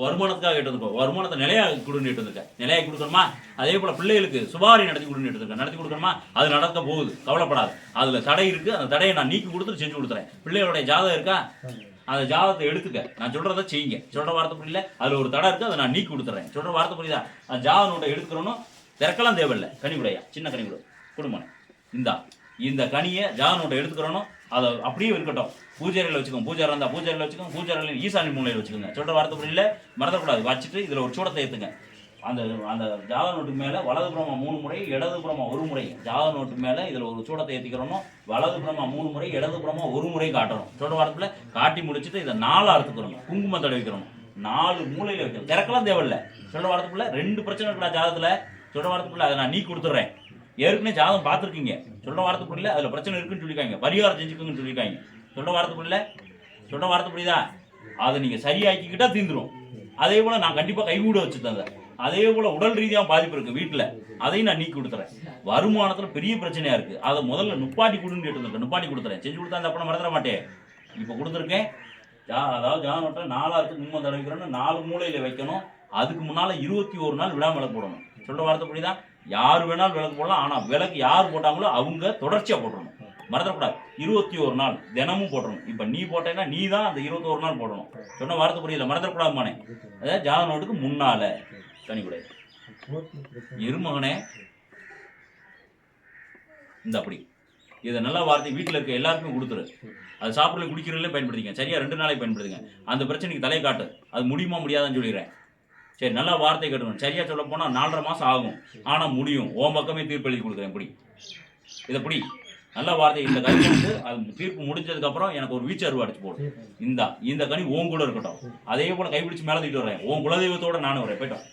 வருமானத்துக்காக கேட்டு வந்திருக்கோம் வருமானத்தை நிலையா கொடுன்னு கேட்டு நிலையாக கொடுக்கணுமா? அதே போல பிள்ளைகளுக்கு சுபாரி நடத்தி கொடுன்னு இருக்க நடத்தி கொடுக்கணுமா? அது நடக்க போகுது. கவலைப்படாது. அதுல தடை இருக்கு. அந்த தடையை நான் நீக்கி கொடுத்துட்டு செஞ்சு கொடுத்துறேன். பிள்ளைகளுடைய ஜாதகம் இருக்கா? அந்த ஜாதகத்தை எடுத்துக்க. நான் சொல்றதை செய்யுங்க. சொல்ற வார்த்தை புரியல? அதுல ஒரு தடை இருக்கு. அதை நான் நீக்கி கொடுத்துறேன். சொல்ற வார்த்தை புரியுதா? அந்த ஜாத நோட்டை எடுத்துக்கிறோன்னு திறக்கலாம் தேவையில்லை. கனிவுடையா. சின்ன கனிவுடு குடும்பம். இந்தா. இந்த கனியை ஜாத நோட்டை எடுத்துக்கிறோன்னு அதை அப்படியே இருக்கட்டும். பூஜைறையில் வச்சுக்கோங்க. பூஜை இருந்தால் பூஜைறையில் வச்சுக்கோங்க. பூஜைறையில் ஈசானி மூலையில் வச்சுக்கோங்க. சொல்கிற வார்த்தை புரியல? மறந்துடக்கூடாது. வச்சுட்டு இதில் ஒரு சூடத்தை ஏற்றுங்க அந்த அந்த ஜாத நோட்டு மேலே வலது புறமா மூணு முறை இடதுபுறமா ஒரு முறை. ஜாத நோட்டு மேலே இதில் ஒரு சூடத்தை ஏற்றிக்கிறோமோ வலது புறமா மூணு முறை இடது புறமா ஒரு முறை காட்டணும் சொல்கிற வாரத்துல காட்டி முடிச்சுட்டு இதை நாலாக அறுத்துக்கிறோம். குங்குமம் தடவிக்கிறோம் நாலு மூலையில் வைக்கணும் திறக்கலாம் தேவையில்ல. சொல்கிற வாரத்துக்குள்ள ரெண்டு பிரச்சனை இருக்குடா ஜாதத்தில் சொல்கிற வாரத்துக்குள்ள அதை நான் நீ கொடுத்துட்றேன். ஏற்கனவே ஜாதகம் பார்த்துருக்கீங்க. சொல்ல வாரத்துக்குள்ள அதில் பிரச்சனை இருக்குன்னு சொல்லியிருக்காங்க. பரிகாரம் செஞ்சுக்கோங்கன்னு சொல்லியிருக்காங்க. சொல்ல வாரத்துக்குள்ள சொல்ல வார்த்தை புரியுதா? அதை நீங்கள் சரியாக்கிக்கிட்டா தீந்துரும். அதே போல் நான் கண்டிப்பாக கைகூட வச்சு தந்தேன் அதே. போல் உடல் ரீதியாக பாதிப்பு இருக்குது வீட்டில். அதையும் நான் நீக்கி கொடுத்துறேன். வருமானத்தில் பெரிய பிரச்சனையாக இருக்குது அதை முதல்ல நுப்பாட்டி கொடுன்னு கேட்டு நுப்பாட்டி கொடுத்துறேன். செஞ்சு கொடுத்தா அந்த அப்புறம் மறந்துட மாட்டேன். இப்போ கொடுத்துருக்கேன். ஜா அதாவது ஜாதகம் நாலாயிரத்து மும்மது தடவைக்கிறோன்னு நாலு மூலையில் வைக்கணும். அதுக்கு முன்னால் இருபத்தி ஒரு நாள் விடாமலை போடணும். சொல்ற வார்த்தை புரியுதா? யார் வேணாலும் விளக்கு போடலாம் ஆனால் விளக்கு யார் போட்டாங்களோ அவங்க தொடர்ச்சியாக போடணும் மறந்துடக்கூடாது. இருபத்தி ஒரு நாள் தினமும் போடணும் இப்போ நீ போட்டேன்னா நீ தான் அந்த இருபத்தி ஒரு நாள் போடணும். சொன்ன வார்த்தை புரியல மறந்துடக்கூடாதுமானே அதாவது ஜாத நோட்டுக்கு முன்னால கனிக்குடை இருமகனே இந்த அப்படி. இதை நல்ல வார்த்தை வீட்டில் இருக்க எல்லாருக்குமே கொடுத்துரு. அது சாப்பிடல குடிக்கிறதுல பயன்படுத்திங்க சரியா ரெண்டு நாளைக்கு பயன்படுத்துங்க அந்த பிரச்சனைக்கு தலையை காட்டு. அது முடியுமா முடியாதான்னு சொல்லிடுறேன். சரி நல்ல வார்த்தை கட்டணும். சரியா சொல்ல போனால் நாலரை மாசம் ஆகும். ஆனா முடியும். ஓம் பக்கமே தீர்ப்பு எழுதி கொடுக்குறேன். இப்படி இதை பிடி. நல்ல வார்த்தை இந்த கனி வந்து அது தீர்ப்பு முடிஞ்சதுக்கு அப்புறம் எனக்கு ஒரு வீச்சு அருவா அடிச்சு போடும் இந்த இந்த கனி ஓம் கூட இருக்கட்டும். அதே போல கைப்பிடிச்சு மேலே தூக்கிட்டு வரேன். உன் குலதெய்வத்தோட நானும் வரேன். போயிட்டோம்